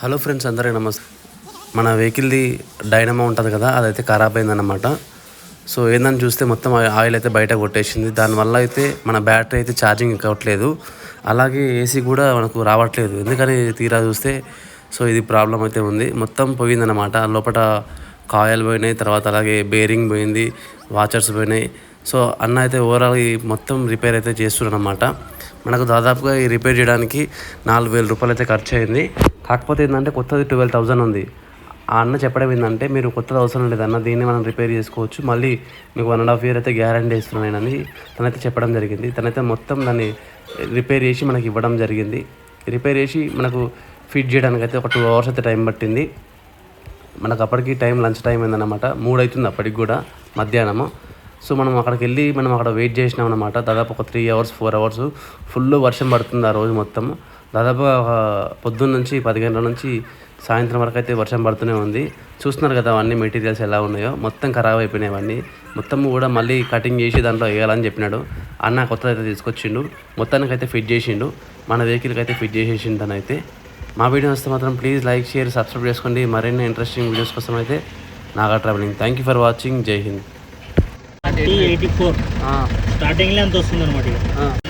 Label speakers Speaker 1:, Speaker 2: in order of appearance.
Speaker 1: Hello friends అందరికీ నమస్తే. మన వెహికల్ది డైనమో ఉంటుంది కదా అదైతే ఖరాబ్ అయిందన్నమాట. సో ఏందని చూస్తే మొత్తం ఆయిల్ అయితే బయట కొట్టేసింది. దానివల్ల అయితే మన బ్యాటరీ అయితే ఛార్జింగ్ ఎక్కవట్లేదు. అలాగే ఏసీ కూడా మనకు రావట్లేదు. ఎందుకని తీరా చూస్తే సో ఇది ప్రాబ్లం అయితే ఉంది. మొత్తం పోయిందన్నమాట. లోపల కాయలు పోయినాయి తర్వాత అలాగే బేరింగ్ పోయింది వాచర్స్ పోయినాయి. సో అన్న అయితే ఓవరాల్ ఈ మొత్తం రిపేర్ అయితే చేస్తున్నారన్నమాట. మనకు దాదాపుగా ఈ రిపేర్ చేయడానికి నాలుగు వేల రూపాయలు అయితే ఖర్చు అయింది. కాకపోతే ఏంటంటే కొత్తది ట్వెల్వ్ థౌజండ్ ఉంది. ఆ అన్న చెప్పడం ఏంటంటే మీరు కొత్తది అవసరం లేదన్న దీన్ని మనం రిపేర్ చేసుకోవచ్చు. మళ్ళీ మీకు వన్ అండ్ హాఫ్ ఇయర్ అయితే గ్యారంటీ ఇస్తున్నానని తనైతే చెప్పడం జరిగింది. తనైతే మొత్తం దాన్ని రిపేర్ చేసి మనకి ఇవ్వడం జరిగింది. రిపేర్ చేసి మనకు ఫిట్ చేయడానికి అయితే ఒక టూ అవర్స్ అయితే టైం పట్టింది. మనకు అప్పటికి టైం లంచ్ టైం అయిందన్నమాట. మూడు అవుతుంది అప్పటికి కూడా మధ్యాహ్నము. సో మనం అక్కడికి వెళ్ళి మనం అక్కడ వెయిట్ చేసినాం అనమాట దాదాపు ఒక three hours four hours full వర్షం పడుతుంది ఆ రోజు మొత్తం. దాదాపుగా ఒక పొద్దున్న నుంచి పది గంటల నుంచి సాయంత్రం వరకు అయితే వర్షం పడుతూనే ఉంది. చూస్తున్నారు కదా అవన్నీ మెటీరియల్స్ ఎలా ఉన్నాయో. మొత్తం ఖరాబ్ అయిపోయినాయి అవన్నీ. మొత్తం కూడా మళ్ళీ కటింగ్ చేసి దాంట్లో వేయాలని చెప్పినాడు. అన్న కొత్తది అయితే తీసుకొచ్చిండు. మొత్తానికి అయితే ఫిట్ చేసిండు. మన వెహికల్కి అయితే ఫిట్ చేసేసిండు తనైతే. మా వీడియో వస్తే మాత్రం ప్లీజ్ లైక్ షేర్ సబ్స్క్రైబ్ చేసుకోండి. మరిన్ని ఇంట్రెస్టింగ్ వీడియోస్ కోసం అయితే Naga travelling thank you for watching Jai Hind
Speaker 2: eighty four స్టార్టింగ్లో ఎంత వస్తుంది అనమాట ఇక.